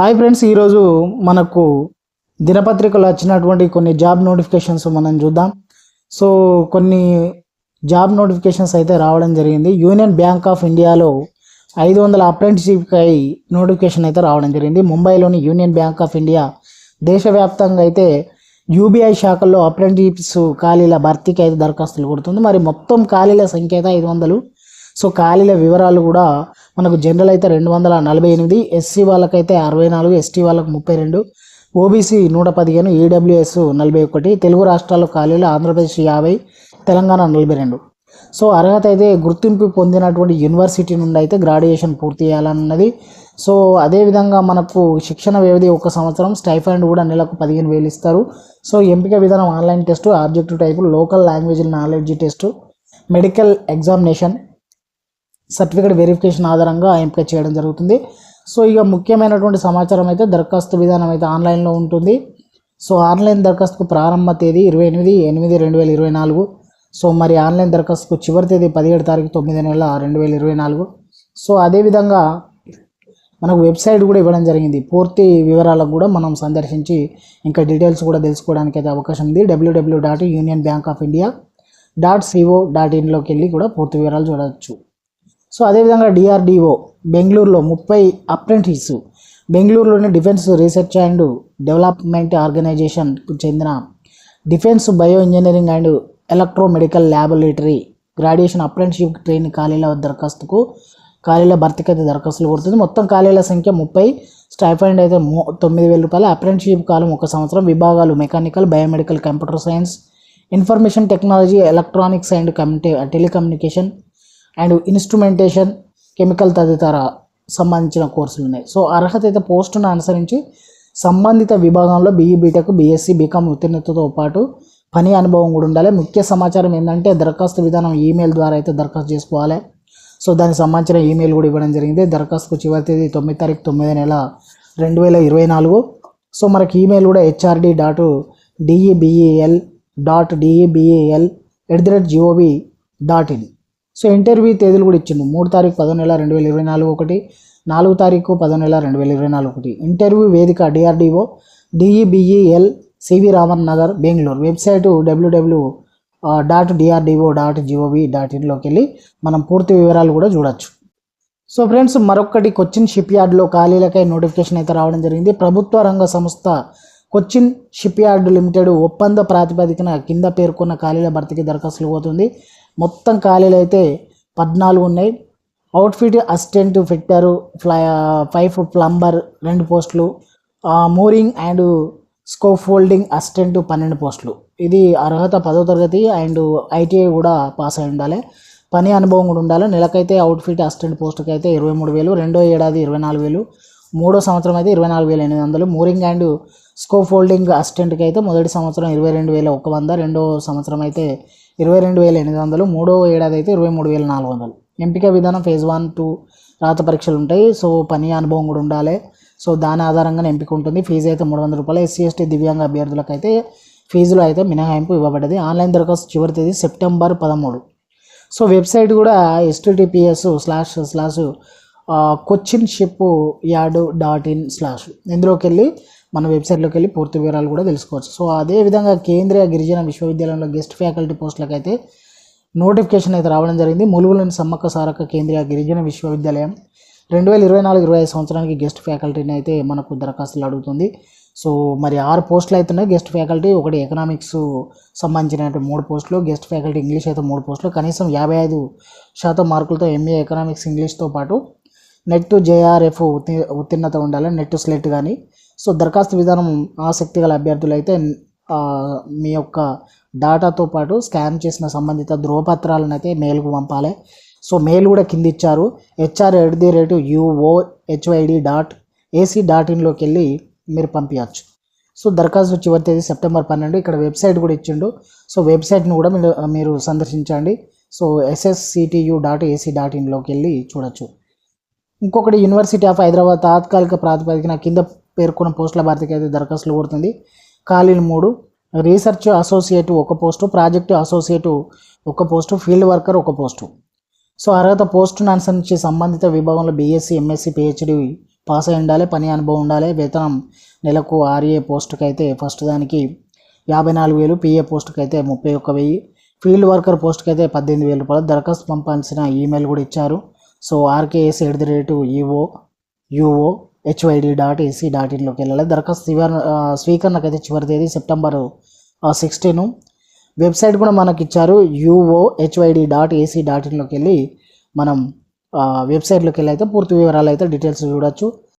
Hi friends ఈరోజు మనకు దినపత్రికలో వచ్చినటువంటి కొన్ని జాబ్ నోటిఫికేషన్స్ మనం చూద్దాం. సో కొన్ని జాబ్ నోటిఫికేషన్స్ అయితే రావడం జరిగింది. యూనియన్ బ్యాంక్ ఆఫ్ ఇండియాలో ఐదు వందల అప్రెంటిస్షిప్కై నోటిఫికేషన్ అయితే రావడం జరిగింది. ముంబైలోని యూనియన్ బ్యాంక్ ఆఫ్ ఇండియా దేశవ్యాప్తంగా అయితే యూబీఐ శాఖల్లో అప్రెంటిస్ ఖాళీల భర్తీకి అయితే దరఖాస్తులు కొడుతుంది. మరి మొత్తం ఖాళీల సంఖ్య అయితే ఐదు వందలు. సో ఖాళీల వివరాలు కూడా మనకు జనరల్ అయితే రెండు వందల నలభై ఎనిమిది ఎస్సీ వాళ్ళకైతే అరవై నాలుగు ఎస్టీ వాళ్ళకు ముప్పై రెండు ఓబీసీ నూట పదిహేను ఈడబ్ల్యూఎస్ నలభై ఒకటి తెలుగు రాష్ట్రాల్లో ఖాళీలు ఆంధ్రప్రదేశ్ యాభై తెలంగాణ నలభై రెండు. సో అర్హత అయితే గుర్తింపు పొందినటువంటి యూనివర్సిటీ నుండి అయితే గ్రాడ్యుయేషన్ పూర్తి చేయాలన్నది. సో అదేవిధంగా మనకు శిక్షణ వ్యవధి ఒక సంవత్సరం స్టైఫండ్ కూడా నెలకు పదిహేను వేలు ఇస్తారు. సో ఎంపిక విధానం online test objective type local language knowledge test medical examination certificate verification ఆధారంగా ఎంపిక చేయడం జరుగుతుంది. సో ఇక ముఖ్యమైనటువంటి సమాచారం అయితే దరఖాస్తు విధానం అయితే ఆన్లైన్లో ఉంటుంది. సో ఆన్లైన్ దరఖాస్తుకు ప్రారంభ తేదీ ఇరవై ఎనిమిది ఎనిమిది రెండు వేల ఇరవై నాలుగు. సో మరి ఆన్లైన్ దరఖాస్తుకు చివరి తేదీ పదిహేడు తారీఖు తొమ్మిది నెల రెండు వేల ఇరవై నాలుగు. సో అదేవిధంగా మనకు వెబ్సైట్ కూడా ఇవ్వడం జరిగింది. పూర్తి వివరాలకు కూడా మనం సందర్శించి ఇంకా డీటెయిల్స్ కూడా తెలుసుకోవడానికి అయితే అవకాశం ఉంది. WWW dot Union Bank of India dot CO dot ఇన్లోకి వెళ్ళి కూడా పూర్తి వివరాలు చూడవచ్చు సో అదేవిధంగా డిఆర్డిఓ బెంగళూరులో ముప్పై అప్రెంటిస్. బెంగళూరులోని డిఫెన్స్ రీసెర్చ్ అండ్ డెవలప్మెంట్ ఆర్గనైజేషన్కు చెందిన defence bio engineering and electromedical laboratory graduation apprenticeship train ఖాళీల దరఖాస్తుకు ఖాళీల భర్తీకి అయితే దరఖాస్తులు కొడుతుంది. మొత్తం ఖాళీల సంఖ్య ముప్పై స్టైఫండ్ అయితే తొమ్మిది వేల రూపాయలు. అప్రెంటిషిప్ కాలం ఒక సంవత్సరం. విభాగాలు mechanical biomedical computer science information technology electronics and కమ్యూని telecommunication and instrumentation chemical తదితర సంబంధించిన కోర్సులు ఉన్నాయి. సో అర్హత అయితే పోస్టును అనుసరించి సంబంధిత విభాగంలో బీఈ బీటెక్ బీఎస్సీ బీకామ్ ఉత్తీర్ణతతో పాటు పని అనుభవం కూడా ఉండాలి. ముఖ్య సమాచారం ఏంటంటే దరఖాస్తు విధానం ఈమెయిల్ ద్వారా అయితే దరఖాస్తు చేసుకోవాలి. సో దానికి సంబంధించిన ఈమెయిల్ కూడా ఇవ్వడం జరిగింది. దరఖాస్తుకు చివరి తేదీ తొమ్మిది తారీఖు తొమ్మిది నెల రెండు వేల ఇరవై నాలుగు. సో మనకి ఈమెయిల్ కూడా HRD dot DEBEL dot DEBEL at the rate GOV dot in. So interview తేదీలు కూడా ఇచ్చిండు. మూడు తారీఖు పదో నెల రెండు వేల ఇరవై నాలుగు ఒకటి నాలుగు తారీఖు పదో నెల రెండు వేల ఇరవై నాలుగు ఒకటి. ఇంటర్వ్యూ వేదిక DRDO DEBEL CV Raman Nagar Bengaluru. Website WWW dot DRDO dot GOV dot ఇన్లోకి వెళ్ళి మనం పూర్తి వివరాలు కూడా చూడొచ్చు. సో ఫ్రెండ్స్ మరొకటి కొచ్చిన్ షిప్ యార్డ్లో ఖాళీలకై నోటిఫికేషన్ అయితే రావడం జరిగింది. ప్రభుత్వ రంగ సంస్థ కొచ్చిన్ షిప్ యార్డ్ లిమిటెడ్ ఒప్పంద ప్రాతిపదికన కింద పేర్కొన్న ఖాళీల భర్తీకి దరఖాస్తులు పోతుంది. మొత్తం ఖాళీలు అయితే పద్నాలుగు ఉన్నాయి. Outfit assistant fitter fly pipe plumber రెండు పోస్టులు. Mooring and scope folding assistant పన్నెండు పోస్టులు. ఇది అర్హత పదో తరగతి అండ్ ఐటీఐ కూడా పాస్ అయి ఉండాలి. పని అనుభవం కూడా ఉండాలి. నెలకైతే అవుట్ఫిట్ అసిస్టెంట్ పోస్ట్కి అయితే ఇరవై మూడు వేలు రెండో ఏడాది ఇరవై నాలుగు వేలు మూడో సంవత్సరం అయితే ఇరవై నాలుగు వేల ఎనిమిది వందలు. మూరింగ్ అండ్ స్కోప్ ఫోల్డింగ్ అసిస్టెంట్కి అయితే మొదటి సంవత్సరం ఇరవై రెండు వేల ఒక వంద రెండో సంవత్సరం అయితే ఇరవై రెండు వేల ఎనిమిది వందలు మూడో ఏడాది అయితే ఇరవై మూడు వేల నాలుగు వందలు. ఎంపిక విధానం ఫేజ్ వన్ టూ రాత పరీక్షలు ఉంటాయి. సో పని అనుభవం కూడా ఉండాలి. సో దాని ఆధారంగా ఎంపిక ఉంటుంది. ఫీజు అయితే మూడు వందల రూపాయలు. ఎస్సీ ఎస్టీ దివ్యాంగ అభ్యర్థులకు అయితే ఫీజులో అయితే మినహాయింపు ఇవ్వబడ్డది. ఆన్లైన్ దరఖాస్తు చివరి తేదీ సెప్టెంబర్ పదమూడు. సో వెబ్సైట్ కూడా HTTPS slash slash Cochin ship yard dot in slash ఇందులోకి వెళ్ళి మన వెబ్సైట్లోకి వెళ్ళి పూర్తి వివరాలు కూడా తెలుసుకోవచ్చు. సో అదేవిధంగా కేంద్రీయ గిరిజన విశ్వవిద్యాలయంలో గెస్ట్ ఫ్యాకల్టీ పోస్టులకు అయితే నోటిఫికేషన్ అయితే రావడం జరిగింది. ములుగులోని సమ్మక్క సారక్క కేంద్రీయ గిరిజన విశ్వవిద్యాలయం రెండు వేల ఇరవై నాలుగు ఇరవై ఐదు సంవత్సరానికి గెస్ట్ ఫ్యాకల్టీని అయితే మనకు దరఖాస్తులు అడుగుతుంది. సో మరి ఆరు పోస్టులు అవుతున్నాయి గెస్ట్ ఫ్యాకల్టీ ఒకటి ఎకనామిక్స్ సంబంధించినటువంటి మూడు పోస్టులు గెస్ట్ ఫ్యాకల్టీ ఇంగ్లీష్ అయితే మూడు పోస్టులు కనీసం యాభై ఐదు శాతం మార్కులతో ఎంఏ ఎకనామిక్స్ ఇంగ్లీష్తో పాటు నెట్ జేఆర్ఎఫ్ ఉత్తీర్ణత ఉండాలి. నెట్ స్లెట్ కానీ సో దరఖాస్తు విధానం ఆసక్తి గల అభ్యర్థులు అయితే మీ యొక్క డాటాతో పాటు స్కాన్ చేసిన సంబంధిత ధృవపత్రాలను అయితే మెయిల్కు పంపాలి. సో మెయిల్ కూడా కింద ఇచ్చారు HR at the rate UO HYD dot AC dot ఇన్లోకి వెళ్ళి మీరు పంపించవచ్చు సో దరఖాస్తు చివరి తేదీ సెప్టెంబర్ పన్నెండు. ఇక్కడ వెబ్సైట్ కూడా ఇచ్చిండు. సో వెబ్సైట్ని కూడా మీరు మీరు సందర్శించండి. So SSCTU dot AC dot ఇన్లోకి వెళ్ళి చూడొచ్చు. ఇంకొకటి యూనివర్సిటీ ఆఫ్ హైదరాబాద్ తాత్కాలిక ప్రాతిపదికన కింద పేర్కొన్న పోస్టుల భర్తీకి అయితే దరఖాస్తులు కోరుతుంది. ఖాళీలు మూడు. రీసెర్చ్ అసోసియేట్ ఒక పోస్టు ప్రాజెక్టు అసోసియేట్ ఒక పోస్టు ఫీల్డ్ వర్కర్ ఒక పోస్టు. సో అర్హత పోస్టును అనుసరించి సంబంధిత విభాగంలో బీఎస్సీ ఎంఎస్సీ పిహెచ్డి పాస్ అయి ఉండాలి పని అనుభవం ఉండాలి. వేతనం నెలకు ఆర్ఏ పోస్టుకి అయితే ఫస్ట్ దానికి యాభై నాలుగు వేలు పిఏ పోస్ట్కి అయితే ముప్పై ఒక్క వెయ్యి. ఫీల్డ్ వర్కర్ పోస్ట్కి అయితే పద్దెనిమిది వేల రూపాయలు. దరఖాస్తు పంపాల్సిన ఈమెయిల్ కూడా ఇచ్చారు. So RKS at the rate EO UO HYD dot AC dot ఇన్లోకి వెళ్ళాలి. దరఖాస్తు స్వీకరణ స్వీకరణకైతే చివరి తేదీ సెప్టెంబర్ సిక్స్టీన్ వెబ్సైట్ కూడా మనకి ఇచ్చారు UO HYD dot AC dot ఇన్లోకి వెళ్ళి మనం వెబ్సైట్లోకి వెళ్ళి అయితే పూర్తి వివరాలు అయితే డీటెయిల్స్ చూడొచ్చు.